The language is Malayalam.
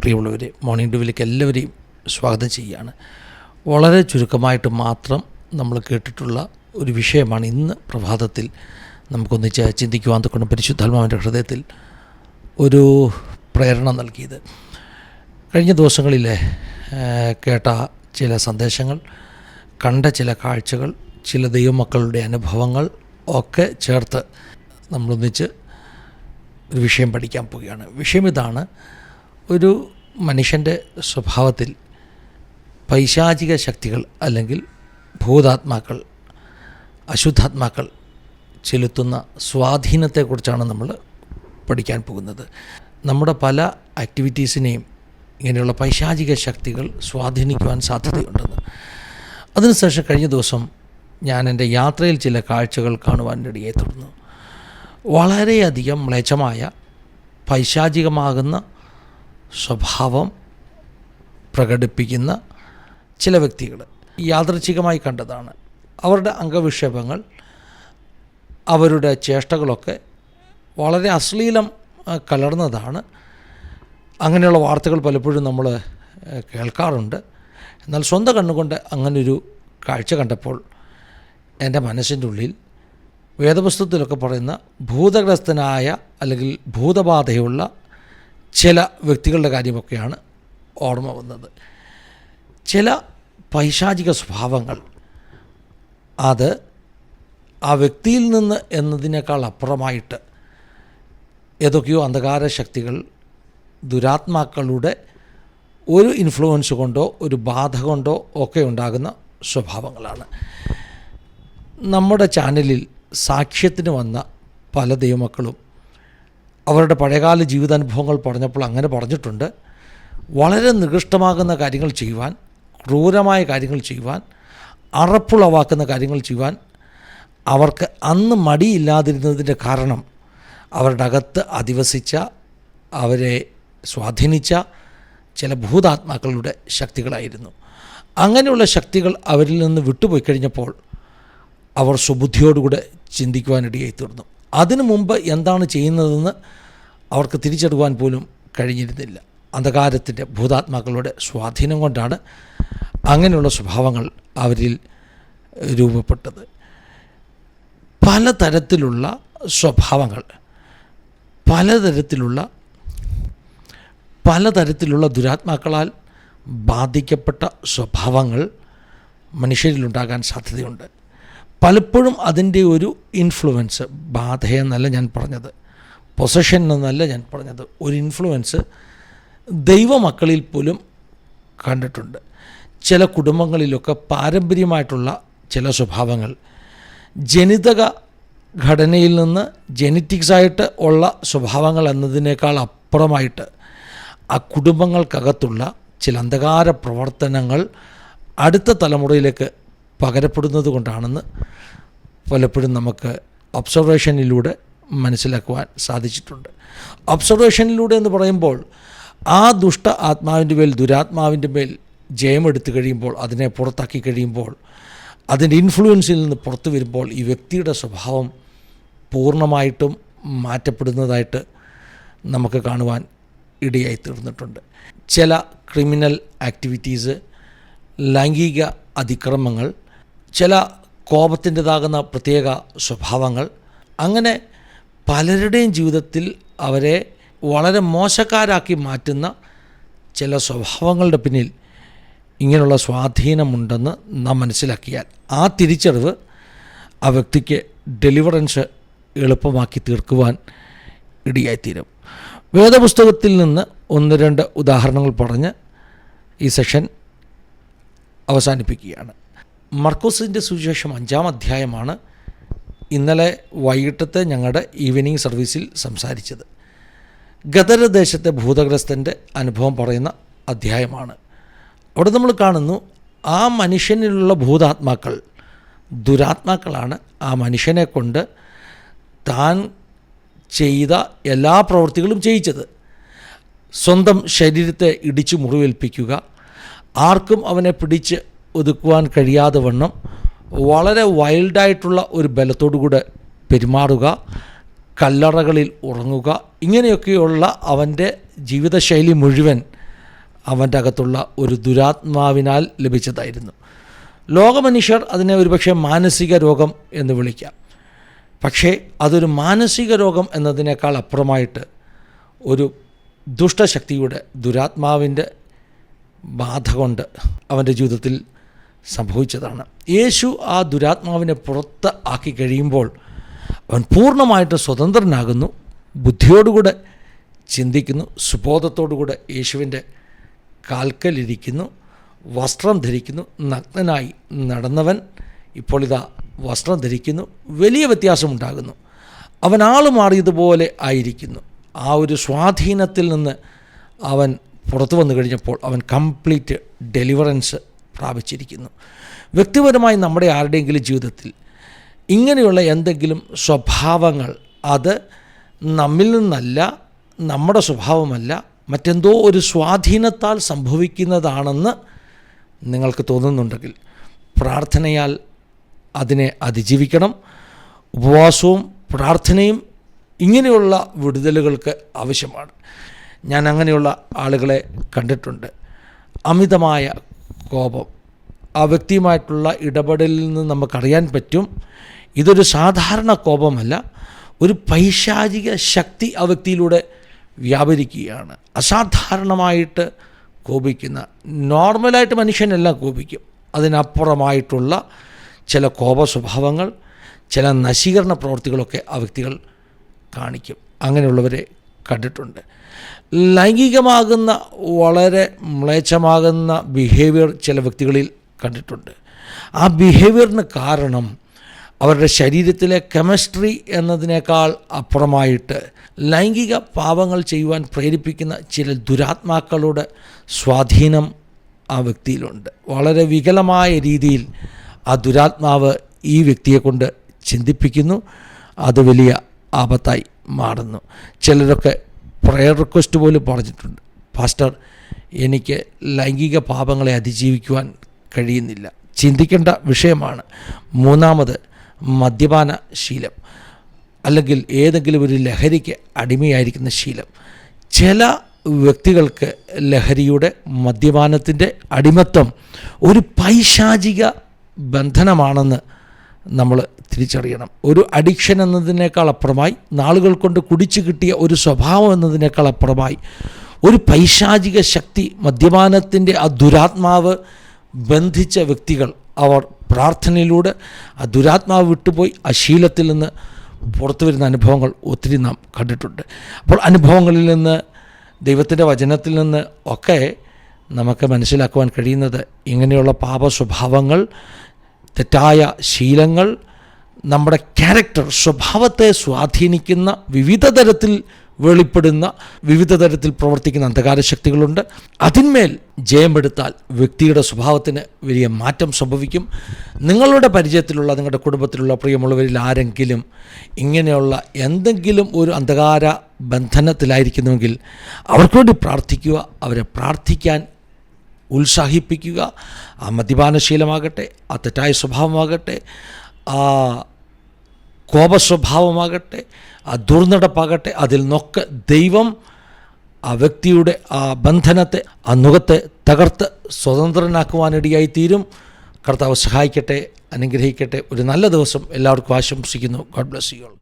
പ്രിയമുള്ളവരെ മോർണിംഗ് ഡ്യൂവിലേക്ക് എല്ലാവരെയും സ്വാഗതം ചെയ്യുകയാണ്. വളരെ ചുരുക്കമായിട്ട് മാത്രം നമ്മൾ കേട്ടിട്ടുള്ള ഒരു വിഷയമാണ് ഇന്ന് പ്രഭാതത്തിൽ നമുക്കൊന്നിച്ച് ചിന്തിക്കുവാൻ തൊക്കെ പരിശുദ്ധാത്മാവിന്റെ ഹൃദയത്തിൽ ഒരു പ്രേരണ നൽകിയത്. കഴിഞ്ഞ ദിവസങ്ങളിൽ കേട്ട ചില സന്ദേശങ്ങൾ കണ്ട ചില കാഴ്ചകൾ ചില ദൈവമക്കളുടെ അനുഭവങ്ങൾ ഒക്കെ ചേർത്ത് നമ്മളൊന്നിച്ച് ഒരു വിഷയം പഠിക്കാൻ പോവുകയാണ്. വിഷയം ഇതാണ് ഒരു മനുഷ്യന്റെ സ്വഭാവത്തിൽ പൈശാചിക ശക്തികൾ അല്ലെങ്കിൽ ഭൂതാത്മാക്കൾ അശുദ്ധാത്മാക്കൾ ചെലുത്തുന്ന സ്വാധീനത്തെക്കുറിച്ചാണ് നമ്മൾ പഠിക്കാൻ പോകുന്നത്. നമ്മുടെ പല ആക്ടിവിറ്റീസിനെയും ഇങ്ങനെയുള്ള പൈശാചിക ശക്തികൾ സ്വാധീനിക്കുവാൻ സാധ്യതയുണ്ടെന്ന്. അതിനുശേഷം കഴിഞ്ഞ ദിവസം ഞാൻ എന്റെ യാത്രയിൽ ചില കാഴ്ചകൾ കാണുവാനിടയെ തുടർന്നു. വളരെയധികം മ്ലേച്ഛമായ പൈശാചികമാകുന്ന സ്വഭാവം പ്രകടിപ്പിക്കുന്ന ചില വ്യക്തികൾ യാദൃച്ഛികമായി കണ്ടതാണ്. അവരുടെ അംഗവിക്ഷേപങ്ങൾ അവരുടെ ചേഷ്ടകളൊക്കെ വളരെ അശ്ലീലം കലർന്നതാണ്. അങ്ങനെയുള്ള വാർത്തകൾ പലപ്പോഴും നമ്മൾ കേൾക്കാറുണ്ട്. എന്നാൽ സ്വന്തം കണ്ണുകൊണ്ട് അങ്ങനൊരു കാഴ്ച കണ്ടപ്പോൾ എന്റെ മനസ്സിന്റെ ഉള്ളിൽ വേദപുസ്തകത്തിലൊക്കെ പറയുന്ന ഭൂതഗ്രസ്തനായ അല്ലെങ്കിൽ ഭൂതബാധയുള്ള ചില വ്യക്തികളുടെ കാര്യമൊക്കെയാണ് ഓർമ്മ വന്നത്. ചില പൈശാചിക സ്വഭാവങ്ങൾ അത് ആ വ്യക്തിയിൽ നിന്ന് എന്നതിനേക്കാൾ അപ്പുറമായിട്ട് ഏതൊക്കെയോ അന്ധകാര ശക്തികൾ ദുരാത്മാക്കളുടെ ഒരു ഇൻഫ്ലുവൻസ് കൊണ്ടോ ഒരു ബാധ കൊണ്ടോ ഒക്കെ ഉണ്ടാകുന്ന സ്വഭാവങ്ങളാണ്. നമ്മുടെ ചാനലിൽ സാക്ഷ്യത്തിന് വന്ന പല ദൈവമക്കളും അവരുടെ പഴയകാല ജീവിതാനുഭവങ്ങൾ പറഞ്ഞപ്പോൾ അങ്ങനെ പറഞ്ഞിട്ടുണ്ട്. വളരെ നികൃഷ്ടമാകുന്ന കാര്യങ്ങൾ ചെയ്യുവാൻ ക്രൂരമായ കാര്യങ്ങൾ ചെയ്യുവാൻ അറപ്പുളവാക്കുന്ന കാര്യങ്ങൾ ചെയ്യുവാൻ അവർക്ക് അന്ന് മടിയില്ലാതിരുന്നതിന്റെ കാരണം അവരുടെ അകത്ത് അധിവസിച്ച അവരെ സ്വാധീനിച്ച ചില ഭൂതാത്മാക്കളുടെ ശക്തികളായിരുന്നു. അങ്ങനെയുള്ള ശക്തികൾ അവരിൽ നിന്ന് വിട്ടുപോയി കഴിഞ്ഞപ്പോൾ അവർ സ്വബുദ്ധിയോടുകൂടെ ചിന്തിക്കുവാനിടയായി തീർന്നു. അതിനു മുമ്പ് എന്താണ് ചെയ്യുന്നതെന്ന് അവർക്ക് തിരിച്ചെടുക്കുവാൻ പോലും കഴിഞ്ഞിരുന്നില്ല. അന്ധകാരത്തിന്റെ ഭൂതാത്മാക്കളുടെ സ്വാധീനം കൊണ്ടാണ് അങ്ങനെയുള്ള സ്വഭാവങ്ങൾ അവരിൽ രൂപപ്പെട്ടത്. പലതരത്തിലുള്ള സ്വഭാവങ്ങൾ പലതരത്തിലുള്ള പലതരത്തിലുള്ള ദുരാത്മാക്കളാൽ ബാധിക്കപ്പെട്ട സ്വഭാവങ്ങൾ മനുഷ്യരിലുണ്ടാകാൻ സാധ്യതയുണ്ട്. പലപ്പോഴും അതിന്റെ ഒരു ഇൻഫ്ലുവൻസ് ബാധയെന്നല്ല ഞാൻ പറഞ്ഞത്. പൊസഷൻ എന്നല്ല ഞാൻ പറഞ്ഞത്. ഒരു ഇൻഫ്ലുവൻസ് ദൈവമക്കളിൽ പോലും കണ്ടിട്ടുണ്ട്. ചില കുടുംബങ്ങളിലൊക്കെ പാരമ്പര്യമായിട്ടുള്ള ചില സ്വഭാവങ്ങൾ. ജനിതക ഘടനയിൽ നിന്ന് ജനറ്റിക്സായിട്ട് ഉള്ള സ്വഭാവങ്ങൾ എന്നതിനേക്കാൾ അപ്പുറമായിട്ട് ആ കുടുംബങ്ങൾക്കകത്തുള്ള ചില അന്ധകാര പ്രവർത്തനങ്ങൾ അടുത്ത തലമുറയിലേക്ക് പകരപ്പെടുന്നത് കൊണ്ടാണെന്ന് പലപ്പോഴും നമുക്ക് ഒബ്സർവേഷനിലൂടെ മനസ്സിലാക്കുവാൻ സാധിച്ചിട്ടുണ്ട്. ഒബ്സർവേഷനിലൂടെ എന്ന് പറയുമ്പോൾ ആ ദുഷ്ട ആത്മാവിന്റെ മേൽ ദുരാത്മാവിന്റെ മേൽ ജയമെടുത്തു കഴിയുമ്പോൾ അതിനെ പുറത്താക്കി കഴിയുമ്പോൾ അതിന്റെ ഇൻഫ്ലുവൻസിൽ നിന്ന് പുറത്തു വരുമ്പോൾ ഈ വ്യക്തിയുടെ സ്വഭാവം പൂർണമായിട്ടും മാറ്റപ്പെടുന്നതായിട്ട് നമുക്ക് കാണുവാൻ ഇടയായി തീർന്നിട്ടുണ്ട്. ചില ക്രിമിനൽ ആക്ടിവിറ്റീസ് ലൈംഗിക അതിക്രമങ്ങൾ ചില കോപത്തിന്റെതാകുന്ന പ്രത്യേക സ്വഭാവങ്ങൾ അങ്ങനെ പലരുടെയും ജീവിതത്തിൽ അവരെ വളരെ മോശക്കാരാക്കി മാറ്റുന്ന ചില സ്വഭാവങ്ങളുടെ പിന്നിൽ ഇങ്ങനെയുള്ള സ്വാധീനമുണ്ടെന്ന് നാം മനസ്സിലാക്കിയാൽ ആ തിരിച്ചറിവ് ആ വ്യക്തിക്ക് ഡെലിവറൻസ് എളുപ്പമാക്കി തീർക്കുവാൻ ഇടിയായിത്തീരും. വേദപുസ്തകത്തിൽ നിന്ന് ഒന്ന് രണ്ട് ഉദാഹരണങ്ങൾ പറഞ്ഞ് ഈ സെഷൻ അവസാനിപ്പിക്കുകയാണ്. മർക്കോസിന്റെ സുവിശേഷം അഞ്ചാം അധ്യായമാണ് ഇന്നലെ വൈകിട്ടത്തെ ഞങ്ങളുടെ ഈവനിങ് സർവീസിൽ സംസാരിച്ചത്. ഗദരദേശത്തെ ഭൂതഗ്രസ്തന്റെ അനുഭവം പറയുന്ന അധ്യായമാണ്. അവിടെ നമ്മൾ കാണുന്നു ആ മനുഷ്യനിലുള്ള ഭൂതാത്മാക്കൾ ദുരാത്മാക്കളാണ്. ആ മനുഷ്യനെ കൊണ്ട് താൻ ചെയ്ത എല്ലാ പ്രവൃത്തികളും ചെയ്യിച്ചത്. സ്വന്തം ശരീരത്തെ ഇടിച്ചു മുറിവേൽപ്പിക്കുക ആർക്കും അവനെ പിടിച്ച് ഒതുക്കുവാൻ കഴിയാതെ വണ്ണം വളരെ വൈൽഡായിട്ടുള്ള ഒരു ബലത്തോടുകൂടെ പെരുമാറുക കല്ലറകളിൽ ഉറങ്ങുക ഇങ്ങനെയൊക്കെയുള്ള അവന്റെ ജീവിതശൈലി മുഴുവൻ അവന്റെ അകത്തുള്ള ഒരു ദുരാത്മാവിനാൽ ലഭിച്ചതായിരുന്നു. ലോകമനുഷ്യർ അതിനെ ഒരുപക്ഷെ മാനസിക രോഗം എന്ന് വിളിക്കാം. പക്ഷേ അതൊരു മാനസിക രോഗം എന്നതിനേക്കാൾ അപ്പുറമായിട്ട് ഒരു ദുഷ്ടശക്തിയുടെ ദുരാത്മാവിന്റെ ബാധ കൊണ്ട് അവന്റെ ജീവിതത്തിൽ സംഭവിച്ചതാണ്. യേശു ആ ദുരാത്മാവിനെ പുറത്ത് ആക്കി കഴിയുമ്പോൾ അവൻ പൂർണമായിട്ട് സ്വതന്ത്രനാകുന്നു ബുദ്ധിയോടുകൂടെ ചിന്തിക്കുന്നു സുബോധത്തോടുകൂടെ യേശുവിന്റെ കാൽക്കലിരിക്കുന്നു വസ്ത്രം ധരിക്കുന്നു നഗ്നനായി നടന്നവൻ ഇപ്പോൾ ഇതാ വസ്ത്രം ധരിക്കുന്നു വലിയ വ്യത്യാസമുണ്ടാകുന്നു. അവൻ ആൾ മാറിയതുപോലെ ആയിരിക്കുന്നു. ആ ഒരു സ്വാധീനത്തിൽ നിന്ന് അവൻ പുറത്തു വന്നു കഴിഞ്ഞപ്പോൾ അവൻ കംപ്ലീറ്റ് ഡെലിവറൻസ് പ്രാപിച്ചിരിക്കുന്നു വ്യക്തിപരമായി നമ്മുടെ ആരുടെയെങ്കിലും ജീവിതത്തിൽ ഇങ്ങനെയുള്ള എന്തെങ്കിലും സ്വഭാവങ്ങൾ അത് നമ്മിൽ നിന്നല്ല നമ്മുടെ സ്വഭാവമല്ല മറ്റെന്തോ ഒരു സ്വാധീനത്താൽ സംഭവിക്കുന്നതാണെന്ന് നിങ്ങൾക്ക് തോന്നുന്നുണ്ടെങ്കിൽ പ്രാർത്ഥനയാൽ അതിനെ അതിജീവിക്കണം. ഉപവാസവും പ്രാർത്ഥനയും ഇങ്ങനെയുള്ള വിടുതലുകൾക്ക് ആവശ്യമാണ്. ഞാൻ അങ്ങനെയുള്ള ആളുകളെ കണ്ടിട്ടുണ്ട്. അമിതമായ കോപം. ആ വ്യക്തിയുമായിട്ടുള്ള ഇടപെടലിൽ നിന്ന് നമുക്കറിയാൻ പറ്റും ഇതൊരു സാധാരണ കോപമല്ല ഒരു പൈശാചിക ശക്തി ആ വ്യക്തിയിലൂടെ വ്യാപരിക്കുകയാണ്. അസാധാരണമായിട്ട് കോപിക്കുന്ന നോർമലായിട്ട് മനുഷ്യനെല്ലാം കോപിക്കും. അതിനപ്പുറമായിട്ടുള്ള ചില കോപ സ്വഭാവങ്ങൾ ചില നശീകരണ പ്രവൃത്തികളൊക്കെ ആ വ്യക്തികൾ കാണിക്കും. അങ്ങനെയുള്ളവരെ കണ്ടിട്ടുണ്ട്. ലൈംഗികമാകുന്ന വളരെ മ്ലേച്ഛമാകുന്ന ബിഹേവിയർ ചില വ്യക്തികളിൽ കണ്ടിട്ടുണ്ട്. ആ ബിഹേവിയറിന് കാരണം അവരുടെ ശരീരത്തിലെ കെമിസ്ട്രി എന്നതിനേക്കാൾ അപ്പുറമായിട്ട് ലൈംഗിക പാപങ്ങൾ ചെയ്യുവാൻ പ്രേരിപ്പിക്കുന്ന ചില ദുരാത്മാക്കളുടെ സ്വാധീനം ആ വ്യക്തിയിലുണ്ട്. വളരെ വികലമായ രീതിയിൽ ആ ദുരാത്മാവ് ഈ വ്യക്തിയെക്കൊണ്ട് ചിന്തിപ്പിക്കുന്നു. അത് വലിയ ആപത്തായി മാറുന്നു. ചിലരൊക്കെ പ്രയർ റിക്വസ്റ്റ് പോലും പറഞ്ഞിട്ടുണ്ട്. പാസ്റ്റർ എനിക്ക് ലൈംഗിക പാപങ്ങളെ അതിജീവിക്കുവാൻ കഴിയുന്നില്ല. ചിന്തിക്കേണ്ട വിഷയമാണ് മൂന്നാമത് മദ്യപാന ശീലം. അല്ലെങ്കിൽ ഏതെങ്കിലും ഒരു ലഹരിക്ക് അടിമയായിരിക്കുന്ന ശീലം. ചില വ്യക്തികൾക്ക് ലഹരിയുടെ മദ്യപാനത്തിന്റെ അടിമത്വം ഒരു പൈശാചിക ബന്ധനമാണെന്ന് നമ്മൾ തിരിച്ചറിയണം. ഒരു അഡിക്ഷൻ എന്നതിനേക്കാൾ അപ്പുറമായി നാളുകൾ കൊണ്ട് കുടിച്ചു കിട്ടിയ ഒരു സ്വഭാവം എന്നതിനേക്കാൾ അപ്പുറമായി ഒരു പൈശാചിക ശക്തി മദ്യപാനത്തിന്റെ ആ ദുരാത്മാവ് ബന്ധിച്ച വ്യക്തികൾ അവർ പ്രാർത്ഥനയിലൂടെ ആ ദുരാത്മാവ് വിട്ടുപോയി ആ ശീലത്തിൽ നിന്ന് പുറത്തു വരുന്ന അനുഭവങ്ങൾ ഒത്തിരി നാം കണ്ടിട്ടുണ്ട്. അപ്പോൾ അനുഭവങ്ങളിൽ നിന്ന് ദൈവത്തിന്റെ വചനത്തിൽ നിന്ന് ഒക്കെ നമുക്ക് മനസ്സിലാക്കുവാൻ കഴിയുന്നത് ഇങ്ങനെയുള്ള പാപ സ്വഭാവങ്ങൾ തെറ്റായ ശീലങ്ങൾ നമ്മുടെ ക്യാരക്ടർ സ്വഭാവത്തെ സ്വാധീനിക്കുന്ന വിവിധ തരത്തിൽ വെളിപ്പെടുന്ന വിവിധ തരത്തിൽ പ്രവർത്തിക്കുന്ന അന്ധകാര ശക്തികളുണ്ട്. അതിന്മേൽ ജയമെടുത്താൽ വ്യക്തിയുടെ സ്വഭാവത്തിന് വലിയ മാറ്റം സംഭവിക്കും. നിങ്ങളുടെ പരിചയത്തിലുള്ള നിങ്ങളുടെ കുടുംബത്തിലുള്ള പ്രിയമുള്ളവരിൽ ആരെങ്കിലും ഇങ്ങനെയുള്ള എന്തെങ്കിലും ഒരു അന്ധകാര ബന്ധനത്തിലായിരിക്കുന്നുവെങ്കിൽ അവർക്ക് വേണ്ടി പ്രാർത്ഥിക്കുക അവരെ പ്രാർത്ഥിക്കാൻ ഉത്സാഹിപ്പിക്കുക. ആ മദ്യപാനശീലമാകട്ടെ ആ തെറ്റായ സ്വഭാവമാകട്ടെ ആ കോപസ്വഭാവമാകട്ടെ ആ ദുർനടപ്പാകട്ടെ അതിൽ നിന്നൊക്കെ ദൈവം ആ വ്യക്തിയുടെ ആ ബന്ധനത്തെ ആ നുഖത്തെ തകർത്ത് സ്വതന്ത്രനാക്കുവാനിടയായി തീരും കർത്താവ് സഹായിക്കട്ടെ അനുഗ്രഹിക്കട്ടെ. ഒരു നല്ല ദിവസം എല്ലാവർക്കും ആശംസിക്കുന്നു. God bless you